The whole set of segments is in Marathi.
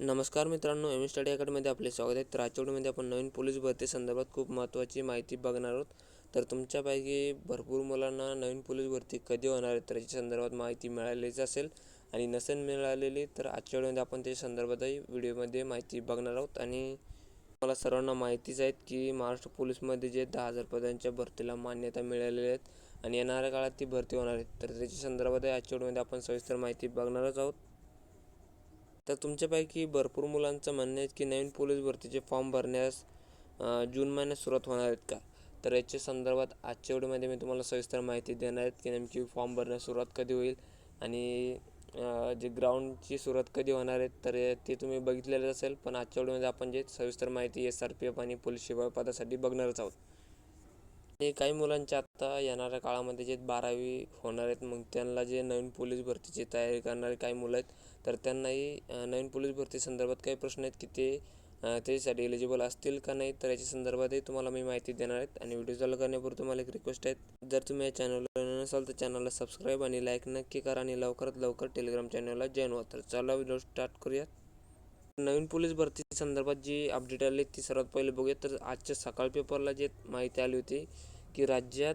नमस्कार मित्रांनो एम स्टडी अकॅडमीमध्ये आपले स्वागत आहे. तर आजच्या व्हिडिओमध्ये आपण नवीन पोलीस भरती संदर्भात खूप महत्त्वाची माहिती बघणार आहोत. तर तुमच्यापैकी भरपूर मुलांना नवीन पोलीस भरती कधी होणार आहे तर याच्या संदर्भात माहिती मिळालीच असेल. आणि नसेल मिळालेली तर आजच्या व्हिडिओमध्ये आपण त्या संदर्भातही व्हिडिओमध्ये माहिती बघणार आहोत. आणि मला सर्वांना माहितीच आहेत की महाराष्ट्र पोलीसमध्ये जे दहा हजार पदांच्या भरतीला मान्यता मिळालेली आहेत आणि येणाऱ्या काळात ती भरती होणार आहेत. तर त्याच्या संदर्भातही आजच्या व्हिडिओमध्ये आपण सविस्तर माहिती बघणारच आहोत. तर तुमच्यापैकी भरपूर मुलांचं म्हणणं आहे की नवीन पोलीस भरतीचे फॉर्म भरण्यास जून महिन्यात सुरुवात होणार आहेत का? तर याच्या संदर्भात आजच्या व्हिडिओमध्ये मी तुम्हाला सविस्तर माहिती देणार आहेत की नेमकी फॉर्म भरण्यास सुरुवात कधी होईल आणि जे ग्राउंडची सुरुवात कधी होणार आहेत तर ते तुम्ही बघितलेलं असेल. पण आजच्या व्हिडिओमध्ये आपण जे सविस्तर माहिती एस आर पी एफ आणि पोलीस शिवाय पदासाठी बघणारच आहोत. हे काही मुलांच्या आत्ता येणाऱ्या काळामध्ये जे बारावी होणार आहेत मग त्यांना जे नवीन पोलीस भरतीची तयारी करणारे काही मुलं आहेत तर त्यांनाही नवीन पोलीस भरती संदर्भात काही प्रश्न आहेत की ते त्याच्यासाठी एलिजिबल असतील का नाही तर याच्या संदर्भातही तुम्हाला मी माहिती देणार आहेत आणि व्हिडिओ चालू करण्यापूर्वी तुम्हाला एक रिक्वेस्ट आहे. जर तुम्ही या चॅनलला नसाल तर चॅनलला सबस्क्राईब आणि लाईक नक्की करा आणि लवकरात लवकर टेलिग्राम चॅनलला जॉईन व्हा. तर चला व्हिडिओ स्टार्ट करूयात. नवीन पोलीस भरती संदर्भात जी अपडेट आली ती सर्वात पहिले बघूया. तर आजच्या सकाळ पेपरला जे माहिती आली होती की राज्यात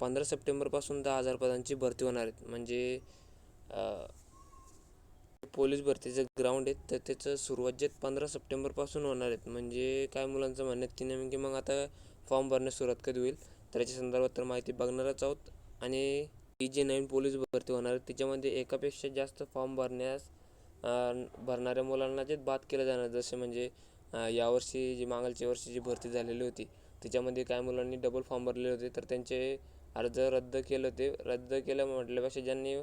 पंधरा सप्टेंबरपासून दहा हजार पदांची भरती होणार आहेत. म्हणजे पोलीस भरतीचं ग्राउंड आहेत तर त्याचं सुरुवात जे पंधरा सप्टेंबरपासून होणार आहेत. म्हणजे काय मुलांचं म्हणणं आहे की नेमकी मग आता फॉर्म भरण्यास सुरुवात कधी होईल? तर याच्या संदर्भात तर माहिती बघणारच आहोत. आणि ही जी नवीन पोलीस भरती होणार आहे त्याच्यामध्ये एकापेक्षा जास्त फॉर्म भरण्यास भरणाऱ्या मुलांना जे बाद केलं जाणार जसे म्हणजे यावर्षी जी मागालच्या वर्षी जी भरती झालेली होती त्याच्यामध्ये काय मुलांनी डबल फॉर्म भरले होते तर त्यांचे अर्ज रद्द केले होते. रद्द केलं म्हटल्यापेक्षा ज्यांनी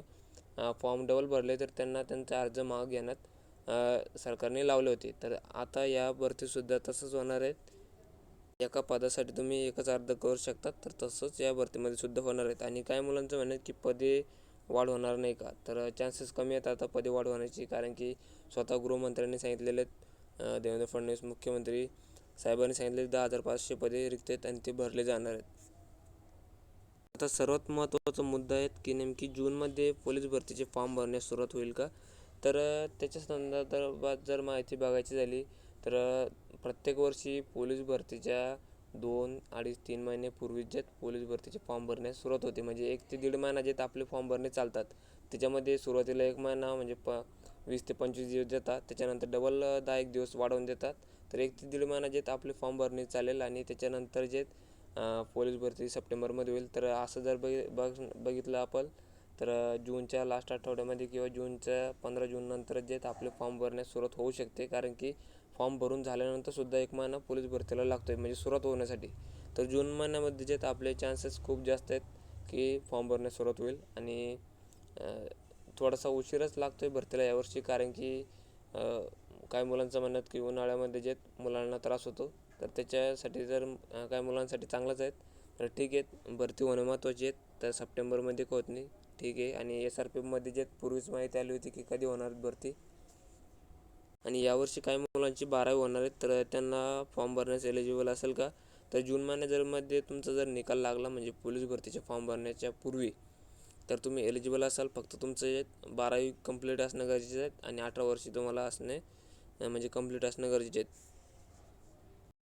फॉर्म डबल भरले तर त्यांना त्यांचा अर्ज माग घेण्यात सरकारने लावले होते. तर आता या भरतीसुद्धा तसंच होणार आहेत एका पदासाठी तुम्ही एकच अर्ज करू शकता तर तसंच या भरतीमध्ये सुद्धा होणार आहेत. आणि काही मुलांचं म्हणणं की पदे वाढ होणार नाही का? तर चान्सेस कमी आहेत आता पदे वाढ होण्याची कारण की स्वतः गृहमंत्र्यांनी सांगितलेले आहेत देवेंद्र फडणवीस मुख्यमंत्री साहेबांनी सांगितले दहा हजार पाचशे पदे रिक्त आहेत आणि ते भरले जाणार आहेत. आता सर्वात महत्त्वाचा मुद्दा आहे की नेमकी जूनमध्ये पोलीस भरतीचे फॉर्म भरण्यास सुरुवात होईल का? तर त्याच्या संदर्भात जर माहिती बघायची झाली तर प्रत्येक वर्षी पोलीस भरतीच्या दोन अडीच तीन महिन्यापूर्वी जे पोलीस भरतीचे फॉर्म भरण्यास सुरुवात होते. म्हणजे एक ते दीड महिना जे आपले फॉर्म भरणे चालतात त्याच्यामध्ये सुरुवातीला एक महिना म्हणजे प वीस ते पंचवीस दिवस देतात त्याच्यानंतर डबल दहा एक दिवस वाढवून देतात. तर एक ते दीड महिना जे आपले फॉर्म भरणे चालेल आणि त्याच्यानंतर जे पोलीस भरती सप्टेंबरमध्ये होईल. तर असं जर बघ बघ बघितलं आपण तर जूनच्या लास्ट आठवड्यामध्ये किंवा जूनच्या पंधरा जूननंतर जे आपले फॉर्म भरण्यास सुरुवात होऊ शकते. कारण की फॉर्म भरून झाल्यानंतर सुद्धा एक महिना पोलीस भरतीला लागतो आहे म्हणजे सुरुवात होण्यासाठी. तर जून महिन्यामध्ये जे आपले चान्सेस खूप जास्त आहेत की फॉर्म भरण्यास सुरुवात होईल. आणि थोडासा उशीरच लागतो आहे भरतीला यावर्षी. कारण की काही मुलांचं म्हणत की उन्हाळ्यामध्ये जे मुलांना त्रास होतो. तर त्याच्यासाठी जर काही मुलांसाठी चांगलंच आहेत तर ठीक आहे भरती होणं महत्त्वाची आहेत तर सप्टेंबरमध्ये होत नाही. ठीक आहे आणि एस आर पी एफमध्ये जे पूर्वीच माहिती आली होती की कधी होणार भरती. आणि यावर्षी काही मुलांची बारावी होणार आहेत तर त्यांना फॉर्म भरण्यास एलिजिबल असेल का? तर जून महिन्या जर मध्ये तुमचा जर निकाल लागला म्हणजे पोलीस भरतीचे फॉर्म भरण्याच्या पूर्वी तर तुम्ही एलिजिबल असाल. फक्त तुमचं बारावी कंप्लीट असणं गरजेचं आहे आणि अठरा वर्षी तुम्हाला असणे म्हणजे कंप्लीट असणं गरजेचे आहेत